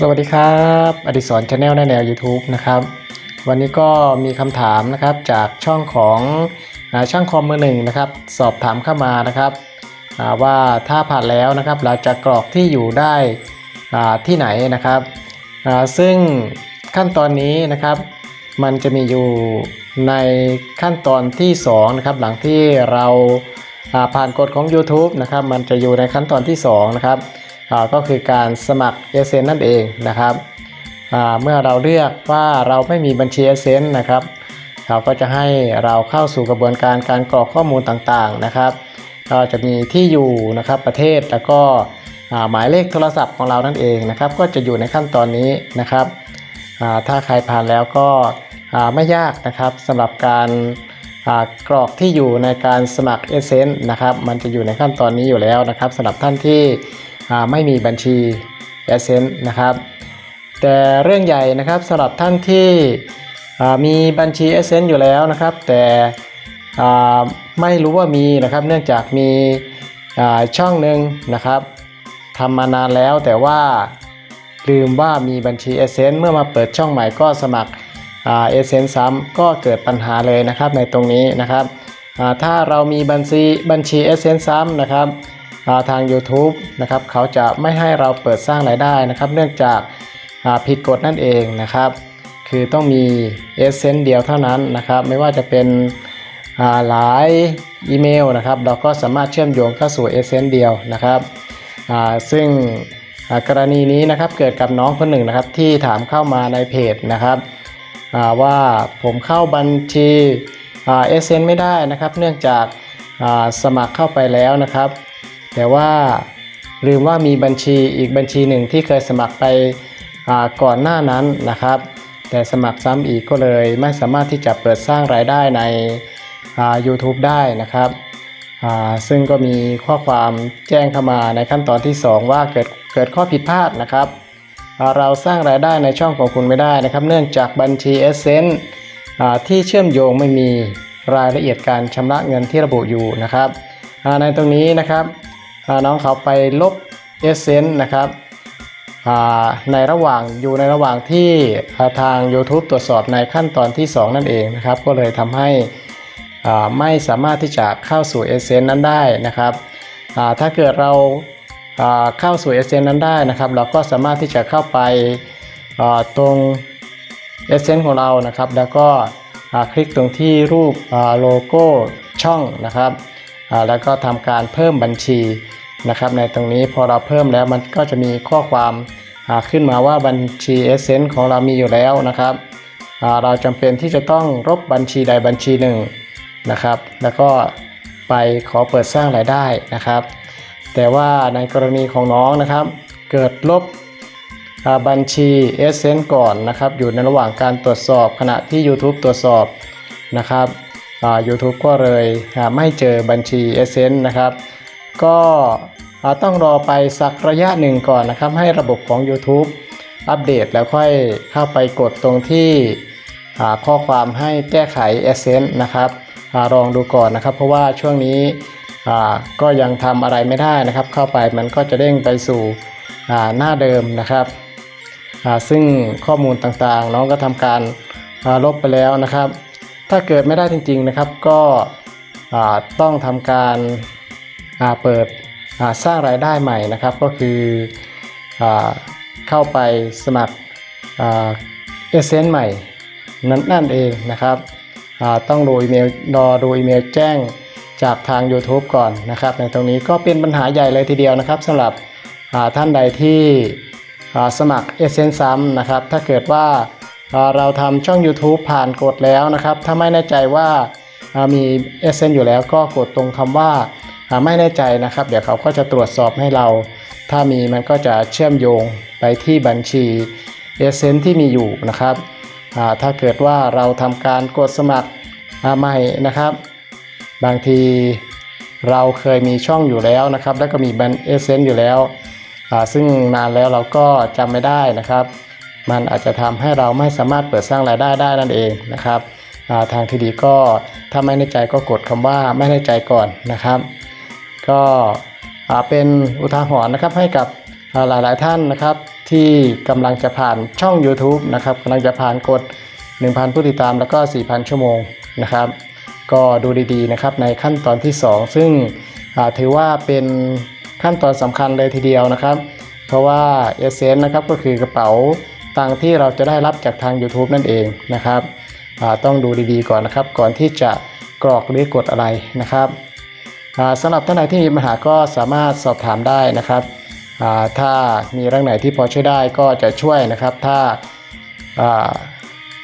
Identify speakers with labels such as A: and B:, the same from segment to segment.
A: สวัสดีครับอดิศรชาแนลในแนว YouTube นะครับวันนี้ก็มีคำถามนะครับจากช่องของช่างคอมมือหนึ่งนะครับสอบถามเข้ามานะครับว่าถ้าผ่านแล้วนะครับเราจะกรอกที่อยู่ได้ที่ไหนนะครับซึ่งขั้นตอนนี้นะครับ มันจะมีอยู่ในขั้นตอนที่2นะครับหลังที่เราผ่านกฎของ YouTube นะครับมันจะอยู่ในขั้นตอนที่2นะครับ ก็คือการสมัคร s อ n นั่นเองนะครับเมื่อเราเลือกว่าเราไม่มีบัญชี s อ n นะครับเขาก็จะให้เราเข้าสู่กระบวนการการกรอกข้อมูลต่างๆนะครับก็จะมีที่อยู่นะครับประเทศแล้วก็หมายเลขโทรศัพท์ของเรานั่นเองนะครับ ก็จะอยู่ในขั้นตอนนี้นะครับถ้าใครผ่านแล้วก็ไม่ยากนะครับสำหรับการกรอกที่อยู่ในการสมัคร e s s e n นะครับ มันจะอยู่ในขั้นตอนนี้อยู่แล้วนะครับสำหรับท่านที่ ไม่มีบัญชี e s s e n นะครับ แต่เรื่องใหญ่นะครับสำหรับท่านที่มีบัญชี e s s e n อยู่แล้วนะครับ แต่ไม่รู้ว่ามีนะครับ เนื่องจากมีช่องหนึ่งนะครับทำมานานแล้วแต่ว่าลืมว่ามีบัญชี e s s e n เมื่อมาเปิดช่องใหม่ก็สมัครเอเซนซ้ำก็เกิดปัญหาเลยนะครับในตรงนี้นะครับถ้าเรามีบัญชีบัญชี e s s e n ซ้ำนะครับ ทาง YouTube นะครับเขาจะไม่ให้เราเปิดสร้างรายได้นะครับ เนื่องจากาผิดกฎนั่นเองนะครับ คือต้องมี e s s e n เดียวเท่านั้นนะครับ ไม่ว่าจะเป็นาหลายอีเมลนะครับ เราก็สามารถเชื่อมโยงเข้าสู่ e s s e n เดียวนะครับซึ่งกรณีนี้นะครับเกิดกับน้องคนหนึ่งนะครับที่ถามเข้ามาในเพจนะครับว่าผมเข้าบัญชีเอเซนไม่ได้นะครับ เนื่องจากาสมัครเข้าไปแล้วนะครับ แต่ว่าลืมว่ามีบัญชีอีกบัญชีหนึ่งที่เคยสมัครไปก่อนหน้านั้นนะครับ แต่สมัครซ้ำอีกก็เลยไม่สามารถที่จะเปิดสร้างรายได้ใน YouTube ได้นะครับซึ่งก็มีข้อความแจ้งเข้ามาในขั้นตอนที่ 2 ว่าเกิดเกิดข้อผิดพลาดนะครับ เราสร้างรายได้ในช่องของคุณไม่ได้นะครับ เนื่องจากบัญชี e s s e n อ่าที่เชื่อมโยงไม่มีรายละเอียดการชำระเงินที่ระบุอยู่นะครับในตรงนี้นะครับ น้องเขาไปลบ e s s e n นะครับในระหว่างอยู่ในระหว่างที่ทาง YouTube ตรวจสอบในขั้นตอนที่ 2 นั่นเองนะครับ ก็เลยทำให้ไม่สามารถที่จะเข้าสู่ s อ n นั้นได้นะครับถ้าเกิดเราเข้าสู่ s อ n นั้นได้นะครับ เราก็สามารถที่จะเข้าไปตรง s อ n ของเรานะครับ แล้วก็คลิกตรงที่รูปโลโก้ช่องนะครับแล้วก็ทำการเพิ่มบัญชี นะครับในตรงนี้พอเราเพิ่มแล้วมันก็จะมีข้อความขึ้นมาว่าบัญชี s อ n ของเรามีอยู่แล้วนะครับเราจำเป็นที่จะต้องลบบัญชีใดบัญชีหนึ่งนะครับ แล้วก็ไปขอเปิดสร้างรายได้นะครับ แต่ว่าในกรณีของน้องนะครับ เกิดลบบัญชี s อ n ก่อนนะครับ อยู่ในระหว่างการตรวจสอบขณะที่ YouTube ตรวจสอบนะครับอ่า YouTube ก็เลยไม่เจอบัญชี s อ n นะครับ ก็ต้องรอไปสักระยะหนึ่งก่อนนะครับ ให้ระบบของ YouTube อัปเดตแล้วค่อยเข้าไปกดตรงที่ข้อความให้แก้ไข e s s e n นะครับอลองดูก่อนนะครับ เพราะว่าช่วงนี้ก็ยังทำอะไรไม่ได้นะครับ เข้าไปมันก็จะเด้งไปสู่หน้าเดิมนะครับ ซึ่งข้อมูลต่างๆ น้องก็ทำการลบไปแล้วนะครับ ถ้าเกิดไม่ได้จริงๆนะครับก็ต้องทำการ เปิดสร้างรายได้ใหม่นะครับ ก็คืออเข้าไปสมัครเอเซนต์ใหม่นั่นนั่นเองนะครับต้องดูอีเมลรอดูอีเมลแจ้งจากทาง YouTube ก่อนนะครับ ในตรงนี้ก็เป็นปัญหาใหญ่เลยทีเดียวนะครับสำหรับท่านใดที่สมัครเอเซนซ้ำนะครับ ถ้าเกิดว่าเราทำช่อง YouTube ผ่านกดแล้วนะครับ ถ้าไม่แน่ใจว่ามีเอเซนอยู่แล้วก็กดตรงคำว่า ไม่แน่ใจนะครับ เดี๋ยวเขาก็จะตรวจสอบให้เรา ถ้ามีมันก็จะเชื่อมโยงไปที่บัญชีเอเซนที่มีอยู่นะครับ ถ้าเกิดว่าเราทำการกดสมัครอ่าใหม่นะครับ บางทีเราเคยมีช่องอยู่แล้วนะครับ แล้วก็มีบัญเอเซนอยู่แล้วซึ่งนานแล้วเราก็จำไม่ได้นะครับ มันอาจจะทำให้เราไม่สามารถเปิดสร้างรายได้ได้นั่นเองนะครับทางที่ดีก็ถ้าไม่แน่ใจก็กดคำว่าไม่แน่ใจก่อนนะครับ ก็เป็นอุทาหรณ์นะครับให้กับหลายๆท่านนะครับ ที่กำลังจะผ่านช่อง YouTube นะครับกำลังจะผ่านกด 1,000 ผู้ติดตามแล้วก็ 4,000 ชั่วโมงนะครับ ก็ดูดีๆนะครับในขั้นตอนที่ 2 ซึ่งถือว่าเป็นขั้นตอนสำคัญเลยทีเดียวนะครับ เพราะว่าเอเซนนะครับก็คือกระเป๋าตังที่เราจะได้รับจากทาง YouTube นั่นเองนะครับต้องดูดีๆก่อนนะครับ ก่อนที่จะกรอกหรือกดอะไรนะครับ สำหรับท่านใดที่มีปัญหาก็สามารถสอบถามได้นะครับ ถ้ามีเรื่องไหนที่พอช่วยได้ก็จะช่วยนะครับ ถ้า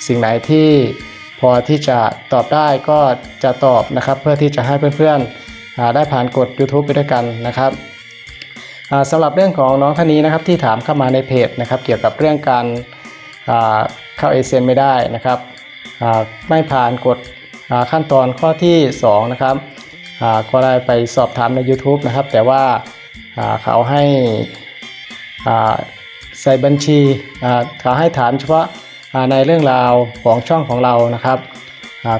A: สิ่งไหนที่พอที่จะตอบได้ก็จะตอบนะครับ เพื่อที่จะให้เพื่อนๆได้ผ่านกด YouTube ไปด้วยกันนะครับสำหรับเรื่องของน้องท่านนี้นะครับที่ถามเข้ามาในเพจนะครับ เกี่ยวกับเรื่องการเข้าเอเซนไม่ได้นะครับไม่ผ่านกฎขั้นตอนข้อที่2นะครับ ก็ได้ไปสอบถามใน YouTube นะครับ แต่ว่าเขาให้ใส่บัญชีเขาให้ถามเฉพาะาในเรื่องราวของช่องของเรานะครับ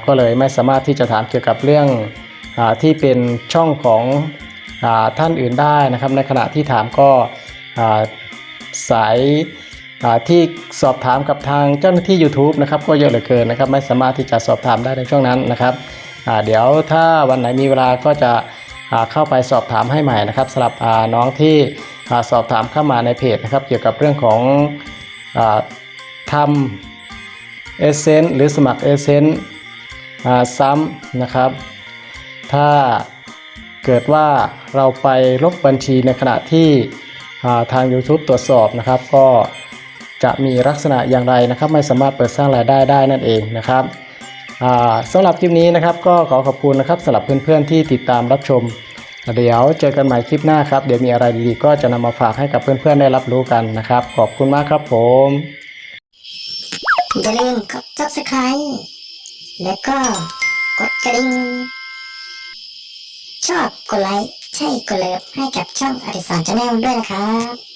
A: ก็เลยไม่สามารถที่จะถามเกี่ยวกับเรื่องอที่เป็นช่องของอท่านอื่นได้นะครับ ในขณะที่ถามก็สายที่สอบถามกับทางเจ้าหน้าที่ YouTube นะครับ ก็เยอะเหลือเกินนะครับ ไม่สามารถที่จะสอบถามได้ในช่วงนั้นนะครับ เดี๋ยวถ้าวันไหนมีเวลาก็จะเข้าไปสอบถามให้ใหม่นะครับสำหรับน้องที่สอบถามเข้ามาในเพจนะครับ เกี่ยวกับเรื่องของอทำเอเซนหรือสมัครเอเซนซ้ำนะครับ ถ้าเกิดว่าเราไปลบบัญชีในขณะที่ทาง YouTube ตรวจสอบนะครับ ก็จะมีลักษณะอย่างไรนะครับ ไม่สามารถเปิดสร้างรายได้ได้นั่นเองนะครับ สำหรับคลิปนี้นะครับก็ขอขอบคุณนะครับสำหรับเพื่อนๆที่ติดตามรับชม เดี๋ยวเจอกันใหม่คลิปหน้าครับ เดี๋ยวมีอะไรดีๆ ก็จะนำมาฝากให้กับเพื่อนๆได้รับรู้กันนะครับ ขอบคุณมากครับผม
B: อย่าลืมกด subscribe แล้วก็กดกระดิ่งชอบกดไลค์ใช่กดเลิฟให้กับช่องอดิสรชาแนลด้วยนะครับ